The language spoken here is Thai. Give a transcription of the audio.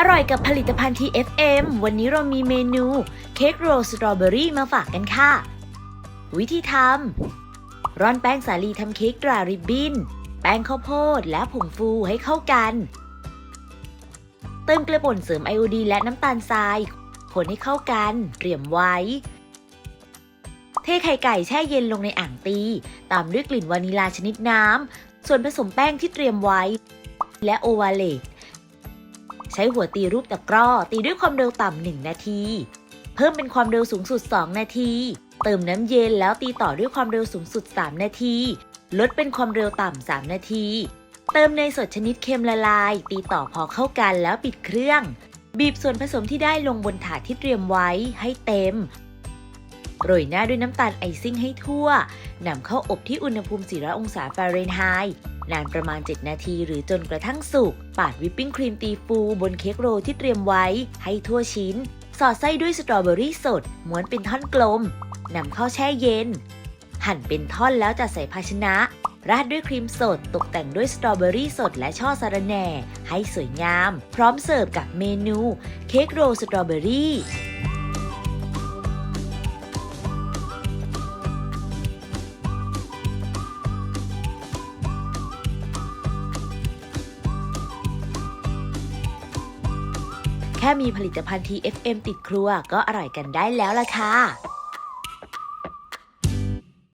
อร่อยกับผลิตภัณฑ์ TFM วันนี้เรามีเมนูเค้กโรลสตรอเบอรี่มาฝากกันค่ะ วิธีทำร่อนแป้งสาลีทำเค้กตราริบบิ้น แป้งข้าวโพดและผงฟูให้เข้ากัน เติมเกลือป่นเสริมไอโอดีและน้ำตาลทราย คนให้เข้ากันเตรียมไว้ เทไข่ไก่แช่เย็นลงในอ่างตี ตามด้วยกลิ่นวานิลาชนิดน้ำ ส่วนผสมแป้งที่เตรียมไว้ และโอวาเลต ใช้หัวตีรูปตะกร้อ ตีด้วยความเร็วต่ำ1นาที เพิ่มเป็นความเร็วสูงสุด 2 นาที เติมน้ำเย็นแล้วตีต่อด้วยความเร็วสูงสุด 3 นาที ลดเป็นความเร็วต่ำ 3 นาที เติมเนยสดชนิดเค็มละลาย ตีต่อพอเข้ากันแล้วปิดเครื่อง บีบส่วนผสมที่ได้ลงบนถาดที่เตรียมไว้ให้เต็มโรยหน้าด้วยน้ำตาลไอซิ่งให้ทั่วนำเข้าอบที่อุณหภูมิ 400 องศาฟาเรนไฮต์ นานประมาณ 7 นาทีหรือจนกระทั่งสุก ปาดวิปปิ้งครีมตีฟูบนเค้กโรลที่เตรียมไว้ ให้ทั่วชิ้น สอดไส้ด้วยสตรอเบอรี่สด ม้วนเป็นท่อนกลม นำเข้าแช่เย็น หั่นเป็นท่อนแล้วจัดใส่ภาชนะ ราดด้วยครีมสด ตกแต่งด้วยสตรอเบอรี่สดและช่อสะระแหน่ ให้สวยงาม พร้อมเสิร์ฟกับเมนู เค้กโรลสตรอเบอรี่ แค่มีผลิตภัณฑ์ TFM ติดครัวก็อร่อยกันได้แล้วล่ะค่ะ